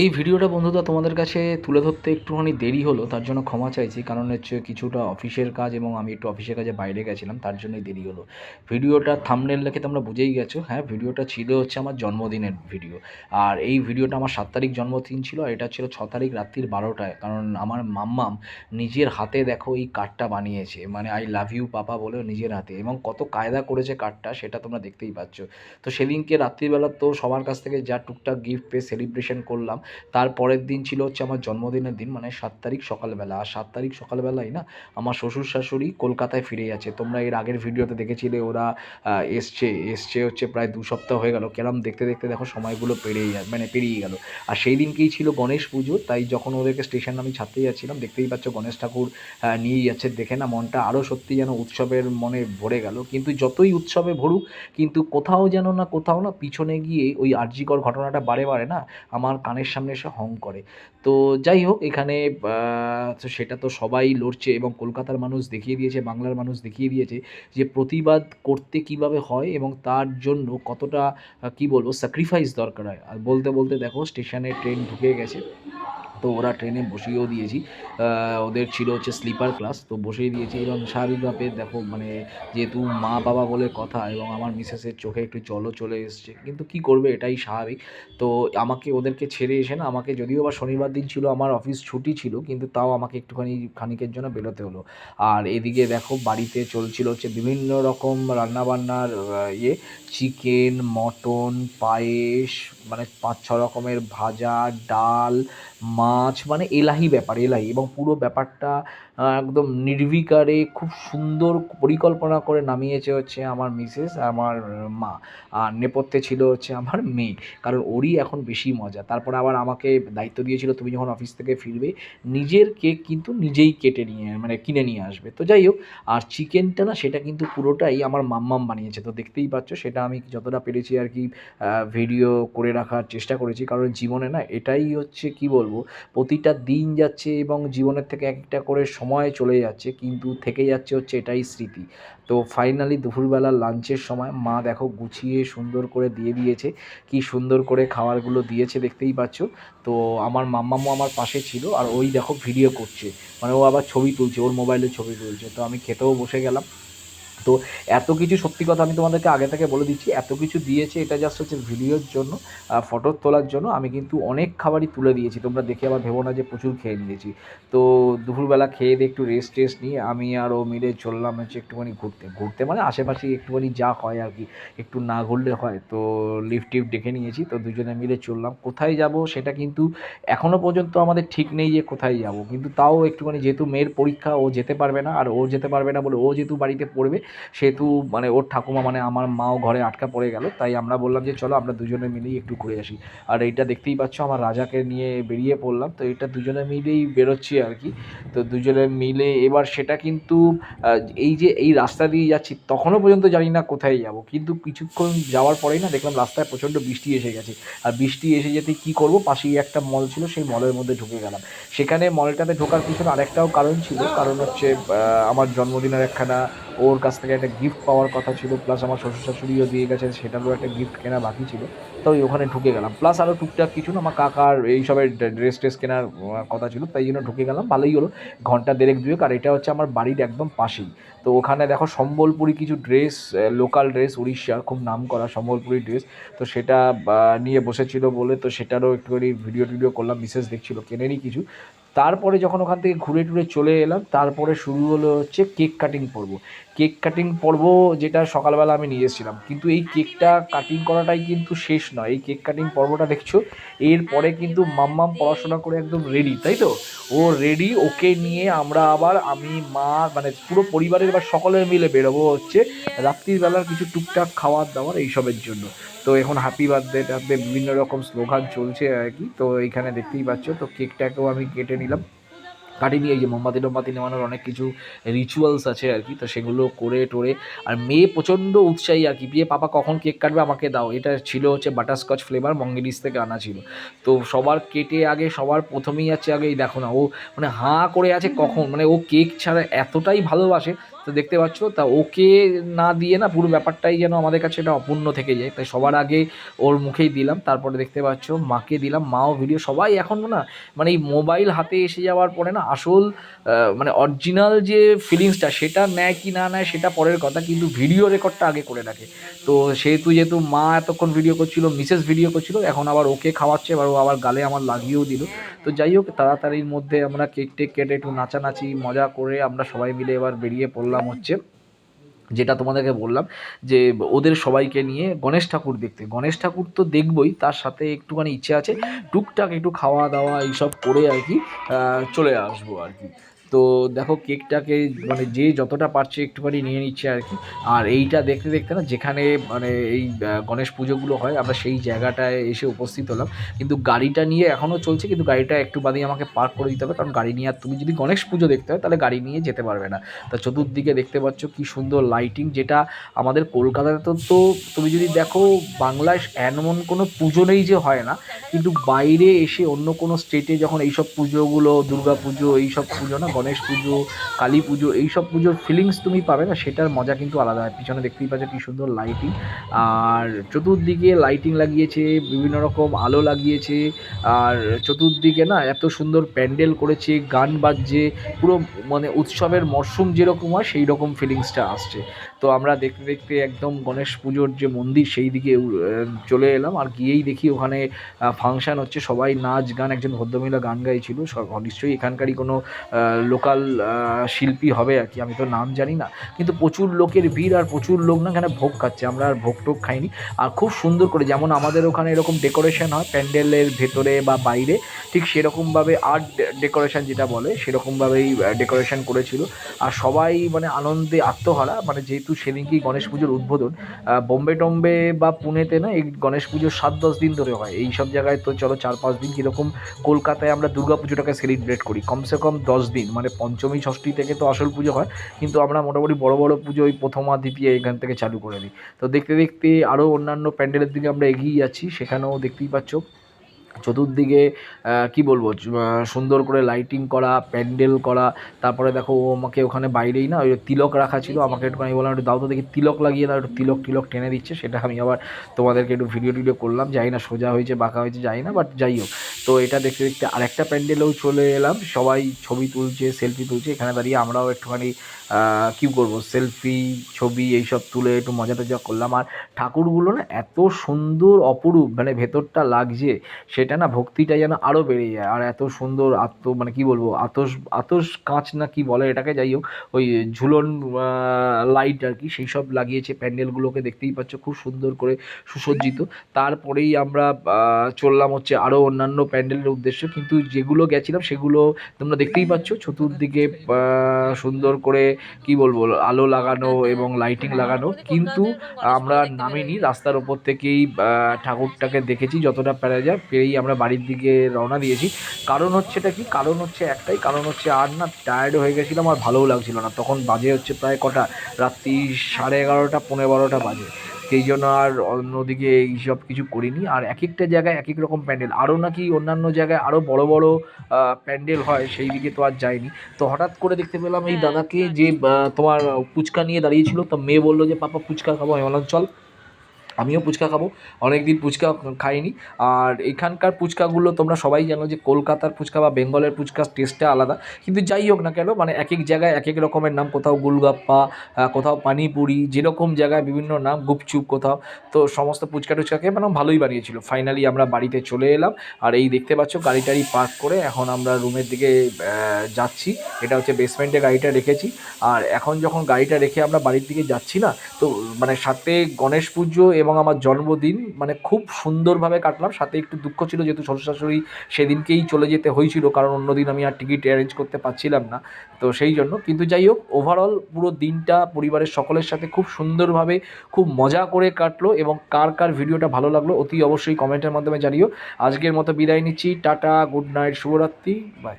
এই ভিডিওটা বন্ধুরা তোমাদের কাছে তুলে ধরতে একটুখানি দেরি হলো, তার জন্য ক্ষমা চাইছি। কারণ হচ্ছে কিছুটা অফিসের কাজ এবং আমি একটু অফিসের কাজে বাইরে গেছিলাম, তার জন্যই দেরি হলো। ভিডিওটা থামনেল দেখে তোমরা বুঝেই গেছো হ্যাঁ? ভিডিওটা ছিল হচ্ছে আমার জন্মদিনের ভিডিও। আর এই ভিডিওটা আমার সাত তারিখ জন্মদিন ছিল, আর এটা ছিল ছ তারিখ রাত্রির বারোটায়। কারণ আমার মাম্মাম নিজের হাতে দেখো এই কার্ডটা বানিয়েছে মানে আই লাভ ইউ পাপা বলে নিজের হাতে। এবং কত কায়দা করেছে কার্ডটা সেটা তোমরা দেখতেই পাচ্ছ। তো সেদিনকে রাত্রিবেলা তো সবার কাছ থেকে যা টুকটাক গিফট পেয়ে সেলিব্রেশন করলাম তার পরের দিন ছিল হচ্ছে আমার জন্মদিনের দিন মানে সাত তারিখ সকালবেলা। আর সাত তারিখ সকালবেলাই না আমার শ্বশুর শাশুড়ি কলকাতায় ফিরে যাচ্ছে তোমরা এর আগের ভিডিওতে দেখেছিলে ওরা এসছে এসছে হচ্ছে প্রায় দু সপ্তাহ হয়ে গেল। কেরম দেখতে দেখতে দেখো সময়গুলো পেরিয়ে যায় মানে পেরিয়ে গেল। আর সেই দিনকেই ছিল গণেশ পুজো, তাই যখন ওদেরকে স্টেশন আমি ছাড়তে যাচ্ছিলাম, দেখতেই পাচ্ছ গণেশ ঠাকুর নিয়ে যাচ্ছে। দেখে না মনটা আরও সত্যি যেন উৎসবের মনে ভরে গেল। কিন্তু যতই উৎসবে ভরুক, কিন্তু কোথাও যেন না কোথাও না পিছনে গিয়ে ওই আর্যিকর ঘটনাটা বারে বারে না আমার কানের সামনে এসে হং করে। তো যাই হোক, এখানে সেটা তো সবাই লড়ছে এবং কলকাতার মানুষ দেখিয়ে দিয়েছে, বাংলার মানুষ দেখিয়ে দিয়েছে যে প্রতিবাদ করতে কীভাবে হয় এবং তার জন্য কতটা কি বলব স্যাক্রিফাইস দরকার হয়। আর বলতে বলতে দেখো স্টেশনে ট্রেন ঢুকে গেছে। তো ওরা ট্রেনে বসিয়েও দিয়েছি। ওদের ছিল হচ্ছে স্লিপার ক্লাস তো বসিয়ে দিয়েছি এবং স্বাভাবিকভাবে দেখো মানে যেহেতু মা বাবা বলে কথা এবং আমার মিসেসের চোখে একটু জলও চলে এসছে, কিন্তু কি করবে এটাই স্বাভাবিক। তো আমাকে ওদেরকে ছেড়ে এসে না আমাকে যদিও বা শনিবার দিন ছিল, আমার অফিস ছুটি ছিল, কিন্তু তাও আমাকে একটুখানি খানিকের জন্য বেরোতে হলো। আর এদিকে দেখো বাড়িতে চলছিল হচ্ছে বিভিন্ন রকম রান্নাবান্নার ইয়ে চিকেন মটন পায়েস মানে পাঁচ ছ রকমের ভাজা, ডাল মাছ মানে এলাহি ব্যাপার, এলাহি। এবং পুরো ব্যাপারটা একদম নির্বিকারে খুব সুন্দর পরিকল্পনা করে নামিয়েছে হচ্ছে আমার মিসেস, আমার মা। আর নেপথ্যে ছিল হচ্ছে আমার মেয়ে। কারণ ওরই এখন বেশি মজা। তারপরে আবার আমাকে দায়িত্ব দিয়েছিল, তুমি যখন অফিস থেকে ফিরবে, নিজের কেক কিন্তু নিজেই কেটে নিয়ে মানে কিনে নিয়ে আসবে। তো যাই হোক, আর চিকেনটা না, সেটা কিন্তু পুরোটাই আমার মাম্মাম বানিয়েছে। তো দেখতেই পাচ্ছ, সেটা আমি যতটা পেরেছি আর কি ভিডিও করে রাখার চেষ্টা করেছি। কারণ জীবনে না, এটাই হচ্ছে কি বলব প্রতিটা দিন যাচ্ছে এবং জীবনের থেকে একটা করে সময় চলে যাচ্ছে, কিন্তু থেকে যাচ্ছে হচ্ছে এটাই স্মৃতি। তো ফাইনালি দুপুরবেলা লাঞ্চের সময় মা দেখো গুছিয়ে সুন্দর করে দিয়ে দিয়েছে। কি সুন্দর করে খাবারগুলো দিয়েছে দেখতেই পাচ্ছ। তো আমার মাম্মামও আমার পাশে ছিল আর ওই দেখো ভিডিও করছে। মানে ও আবার ছবি তুলছে, ওর মোবাইলে ছবি তুলছে। তো আমি খেতেও বসে গেলাম। তো এত কিছু সত্যি কথা আমি তোমাদেরকে আগে থেকে বলে দিচ্ছি, এত কিছু দিয়েছে এটা জাস্ট হচ্ছে ভিডিওর জন্য ফটো তোলার জন্য, আমি কিন্তু অনেক খাবারই তুলে দিয়েছি, তোমরা দেখে আবার ভেবো না যে প্রচুর খেয়ে নিয়েছি। তো দুপুরবেলা খেয়ে দিয়ে একটু রেস্ট টেস্ট নিয়ে আমি আর ও মিলে চললাম হচ্ছে একটুখানি ঘুরতে ঘুরতে মানে আশেপাশে একটুখানি যা হয় আর কি, একটু না ঘুরলে হয়, তো লিফট টিফট ডেকে নিয়েছি, তো দুজনে মিলে চললাম, কোথায় যাব সেটা কিন্তু এখনও পর্যন্ত আমাদের ঠিক নেই যে কোথায় যাব, কিন্তু তাও একটুখানি যেহেতু মেয়ের পরীক্ষা ও যেতে পারবে না, আর ও যেতে পারবে না বলে ও যেহেতু বাড়িতে পড়বে সেহেতু মানে ওর ঠাকুমা মানে আমার মাও ঘরে আটকা পড়ে গেল, তাই আমরা বললাম যে চলো আমরা দুজনে মিলেই একটু ঘুরে আসি। আর এইটা দেখতেই পাচ্ছ আমার রাজাকে নিয়ে বেরিয়ে পড়লাম, তো এটা দুজনে মিলেই বেরোচ্ছি আর কি। তো দুজনে মিলে এবার সেটা কিন্তু এই যে এই রাস্তা দিয়ে যাচ্ছি তখনও পর্যন্ত জানি না কোথায় যাব, কিন্তু কিছুক্ষণ যাওয়ার পরেই না দেখলাম রাস্তায় প্রচণ্ড বৃষ্টি এসে গেছে। আর বৃষ্টি এসে যেতে কী করব, পাশেই একটা মল ছিল, সেই মলের মধ্যে ঢুকে গেলাম। সেখানে মলটাতে ঢোকার পিছনে আরেকটাও কারণ ছিল, কারণ হচ্ছে আমার জন্মদিনের একখানা ওর কাছ থেকে একটা গিফট পাওয়ার কথা ছিল প্লাস আমার শ্বশুর শাশুড়িও দিয়ে গেছে, সেটারও একটা গিফট কেনা বাকি ছিল। তো ওই ওখানে ঢুকে গেলাম। প্লাস আরও টুকটাক কিছু না, আমার কাকার এইসবের ড্রেস ট্রেস কেনার কথা ছিল, তাই জন্য ঢুকে গেলাম, ভালোই হলো। ঘণ্টা দেড়েক, দুয়েক, আর এটা হচ্ছে আমার বাড়ির একদম পাশেই। তো ওখানে দেখো সম্বলপুরি কিছু ড্রেস লোকাল ড্রেস উড়িষ্যার, খুব নাম করা সম্বলপুরি ড্রেস তো সেটা নিয়ে বসেছিল বলে, তো সেটারও একটুখানি ভিডিও টিডিও করলাম বিশেষ দেখছিল, কেনেনি কিছু। তারপরে যখন ওখান থেকে ঘুরে টুরে চলে এলাম, তারপরে শুরু হলো হচ্ছে কেক কাটিং পর্ব। কেক কাটিং পর্ব যেটা সকালবেলা আমি নিয়ে এসেছিলাম। কিন্তু এই কেকটা কাটিং করাটাই কিন্তু শেষ নয়। এই কেক কাটিং পর্বটা দেখছ এরপরে কিন্তু মাম্মাম পড়াশোনা করে একদম রেডি তাই তো? ও রেডি ওকে নিয়ে আমরা আবার আমি, মা মানে পুরো পরিবারের বা সকলে মিলে বেরোবো হচ্ছে রাত্রিবেলার কিছু টুকটাক খাওয়ার দাওয়ার এইসবের জন্য। তো এখন হ্যাপি বার্থডে টার্থডে বিভিন্ন রকম স্লোগান চলছে আর কি। তো এইখানে দেখতেই পাচ্ছ, তো কেকটাকেও আমি কেটে নিলাম। কাটিনি এই যে মোমবাতি টোমবাতি নেওয়ানোর অনেক কিছু রিচুয়ালস আছে আর কি, তো সেগুলো করে টোরে। আর মেয়ে প্রচণ্ড উৎসাহী আর কি, বিয়ে পাপা কখন কেক কাটবে আমাকে দাও, এটা ছিল হচ্ছে বাটারস্কচ ফ্লেভার মঙ্গিলিস থেকে আনা ছিল। তো সবার কেটে আগে, সবার প্রথমেই আছে আগে, এই দেখো না, ও মানে হাঁ করে আছে কখন মানে ও কেক ছাড়া এতটাই ভালোবাসে, তো দেখতে পাচ্ছ, তা ওকে না দিয়ে না পুরো ব্যাপারটাই যেন আমাদের কাছে এটা অপূর্ণ থেকে যায়, তাই সবার আগে ওর মুখেই দিলাম, তারপরে দেখতে পাচ্ছ, মাকে দিলাম, মাও ভিডিও সবাই এখন না মানে এই মোবাইল হাতে এসে যাওয়ার পরে না আসল মানে অরিজিনাল যে ফিলিংসটা সেটা নেয় কি না নেয় সেটা পরের কথা, কিন্তু ভিডিও রেকর্ডটা আগে করে রাখে। তো সেহেতু যেহেতু মা এতক্ষণ ভিডিও করছিল মিসেস ভিডিও করছিল, এখন আবার ওকে খাওয়াচ্ছে, এবার ও আবার গালে আমার লাগিয়েও দিল। তো যাই হোক, তাড়াতাড়ির মধ্যে আমরা কেক টেক কেটে একটু নাচানাচি, মজা করে আমরা সবাই মিলে এবার বেরিয়ে পড়লাম হচ্ছে যেটা তোমাদেরকে বললাম, যে ওদের সবাইকে নিয়ে গণেশ ঠাকুর দেখতে। গণেশ ঠাকুর তো দেখবই, তার সাথে একটুখানি ইচ্ছে আছে, টুকটাক একটু খাওয়া দাওয়া এইসব করে আর কি চলে আসব আর কি। তো দেখো কেকটাকে মানে যে যতটা পারছে একটুখানি নিয়ে নিচ্ছে আর কি। আর এইটা দেখতে দেখতে না যেখানে মানে এই গণেশ পুজোগুলো হয়, আমরা সেই জায়গাটায় এসে উপস্থিত হলাম। কিন্তু গাড়িটা নিয়ে এখনও চলছে, কিন্তু গাড়িটা একটু বাদেই আমাকে পার্ক করে দিতে হবে, কারণ গাড়ি নিয়ে আর তুমি যদি গণেশ পুজো দেখতে হয়, তাহলে গাড়ি নিয়ে যেতে পারবে না। তা চতুর্দিকে দেখতে পাচ্ছ কি সুন্দর লাইটিং যেটা আমাদের কলকাতাতে তো তুমি যদি দেখো বাংলায় এমন কোনো পুজো নেই যে হয় না। কিন্তু বাইরে এসে অন্য কোনো স্টেটে যখন এইসব পুজোগুলো দুর্গা পুজো এইসব পুজো না গণেশ পুজো, কালী পুজো, এইসব পুজোর ফিলিংস তুমি পাবে না, সেটার মজা কিন্তু আলাদা। হয় পিছনে দেখতেই পাচ্ছ কি সুন্দর লাইটিং আর চতুর্দিকে লাইটিং লাগিয়েছে, বিভিন্ন রকম আলো লাগিয়েছে। আর চতুর্দিকে না এত সুন্দর প্যান্ডেল করেছে, গান বাজছে, পুরো মানে উৎসবের মরশুম যেরকম হয় সেই রকম ফিলিংসটা আসছে। তো আমরা দেখতে দেখতে একদম গণেশ পুজোর যে মন্দির, সেই দিকে চলে এলাম। আর গিয়েই দেখি ওখানে ফাংশন হচ্ছে। সবাই নাচ গান, একজন ভদ্রমহিলা গান গাইছিল। নিশ্চয়ই এখানকারই কোনো লোকাল শিল্পী হবে আর কি। আমি তো নাম জানি না। কিন্তু প্রচুর লোকের ভিড় আর প্রচুর লোক না এখানে ভোগ খাচ্ছে। আমরা আর ভোগ টোগ খাইনি। আর খুব সুন্দর করে, যেমন আমাদের ওখানে এরকম ডেকোরেশন হয়, প্যান্ডেলের ভেতরে বা বাইরে, ঠিক সেরকমভাবে আর্ট ডেকোরেশন যেটা বলে, সেরকমভাবেই ডেকোরেশন করেছিল। আর সবাই মানে আনন্দে আত্মহারা। মানে যেহেতু সেদিনকেই গণেশ পুজোর উদ্বোধন? বোম্বে টম্বে বা পুনেতে না, এই গণেশ পুজোর সাত দশ দিন ধরে হয়। এই সব জায়গায় তো চলো চার পাঁচ দিন কীরকম কলকাতায় আমরা দুর্গা পুজোটাকে সেলিব্রেট করি। কমসে কম দশ দিন মানে পঞ্চমী, ষষ্ঠী থেকে তো আসল পুজো হয়, কিন্তু আমরা মোটামুটি বড় বড় পুজো ওই প্রথমা দ্বিতীয় এখান থেকে চালু করে দিই। তো দেখতে দেখতে আরও অন্যান্য প্যান্ডেলের দিকে আমরা এগিয়ে যাচ্ছি, সেখানেও দেখতেই পাচ্ছ চতুর্দিকে কি বলব সুন্দর করে লাইটিং করা প্যান্ডেল করা তারপরে দেখো ও আমাকে ওখানে বাইরেই না ওই তিলক রাখা ছিল আমাকে একটুখানি বললাম একটু দাও তো দেখি তিলক লাগিয়ে দাও একটু তিলক টিলক টেনে দিচ্ছে সেটা আমি আবার তোমাদেরকে একটু ভিডিও টিডিও করলাম যাই না সোজা হয়েছে বাঁকা হয়েছে যাই না বাট যাই হোক। তো এটা দেখতে দেখতে আরেকটা প্যান্ডেলেও চলে এলাম। সবাই ছবি তুলছে সেলফি তুলছে। এখানে দাঁড়িয়ে আমরাও একটুখানি কি করব সেলফি ছবি এইসব তুলে একটু মজা টজা করলাম। আর ঠাকুরগুলো না এত সুন্দর, অপরূপ মানে ভেতরটা লাগছে, সেটা না ভক্তিটা যেন আরও বেড়ে যায়। আর এত সুন্দর আত্ম মানে কি বলব, আতস আতস কাঁচ না কি বলে এটাকে, যাই হোক, ওই ঝুলন লাইট আর কি, সেই সব লাগিয়েছে প্যান্ডেলগুলোকে, দেখতেই পাচ্ছ, খুব সুন্দর করে সুসজ্জিত। তারপরেই আমরা চললাম হচ্ছে আরও অন্যান্য প্যান্ডেলের উদ্দেশ্য, কিন্তু যেগুলো গেছিলাম সেগুলো তোমরা দেখতেই পাচ্ছ। চতুর্দিকে সুন্দর করে, কি বলব, আলো লাগানো এবং লাইটিং লাগানো। কিন্তু আমরা নামিনি, রাস্তার ওপর থেকেই ঠাকুরটাকে দেখেছি, যতটা পারা যায় পেরেই আমরা বাড়ির দিকে রওনা দিয়েছি। কারণ হচ্ছে এটা কি? কারণ হচ্ছে একটাই, কারণ হচ্ছে আর না টায়ার্ড হয়ে গেছিলাম আর ভালোও লাগছিল না। তখন বাজে হচ্ছে প্রায় কটা, রাত্রি সাড়ে এগারোটা পনেরো বারোটা বাজে। সেই জন্য আর অন্যদিকে এইসব কিছু করিনি। আর এক একটা জায়গায় এক এক রকম প্যান্ডেল। আরও নাকি অন্যান্য জায়গায় আরও বড় বড় প্যান্ডেল হয় সেই দিকে তো আর যায়নি তো হঠাৎ করে দেখতে পেলাম এই দাদাকে যে তোমার ফুচকা নিয়ে দাঁড়িয়েছিল তো মেয়ে বলল যে পাপা ফুচকা খাব। আমি বললাম চল। আমিও ফুচকা খাব। অনেক দিন ফুচকা খাইনি। আর এখানকার ফুচকাগুলো তোমরা সবাই জানো যে কলকাতার ফুচকা বা বেঙ্গলের ফুচকার টেস্টটা আলাদা। কিন্তু যাই হোক না কেন মানে এক এক জায়গায় এক এক রকমের নাম। কোথাও গোলগাপ্পা কোথাও পানিপুরি, যেরকম জায়গায় বিভিন্ন নাম, গুপচুপ কোথাও। তো সমস্ত ফুচকা টুচকাকে মানে ভালোই বানিয়েছিল। ফাইনালি আমরা বাড়িতে চলে এলাম। আর এই দেখতে পাচ্ছ গাড়ি টাড়ি পার্ক করে এখন আমরা রুমের দিকে যাচ্ছি। এটা হচ্ছে বেসমেন্টে গাড়িটা রেখেছি। আর এখন যখন গাড়িটা রেখে আমরা বাড়ির দিকে যাচ্ছি না, তো মানে সাথে গণেশ পুজো এবং আমার জন্মদিন মানে খুব সুন্দরভাবে কাটলাম। সাথে একটু দুঃখ ছিল যেহেতু শ্বশুর শাশুড়ি সেদিনকেই চলে যেতে হয়েছিল, কারণ অন্যদিন আমি আর টিকিট অ্যারেঞ্জ করতে পারছিলাম না। তো সেই জন্য, কিন্তু যাই হোক ওভারঅল পুরো দিনটা পরিবারের সকলের সাথে খুব সুন্দরভাবে, খুব মজা করে কাটলো এবং কার কার ভিডিওটা ভালো লাগল অতি অবশ্যই কমেন্টের মাধ্যমে জানিও। আজকের মতো বিদায় নিচ্ছি, টাটা গুড নাইট শুভরাত্রি বাই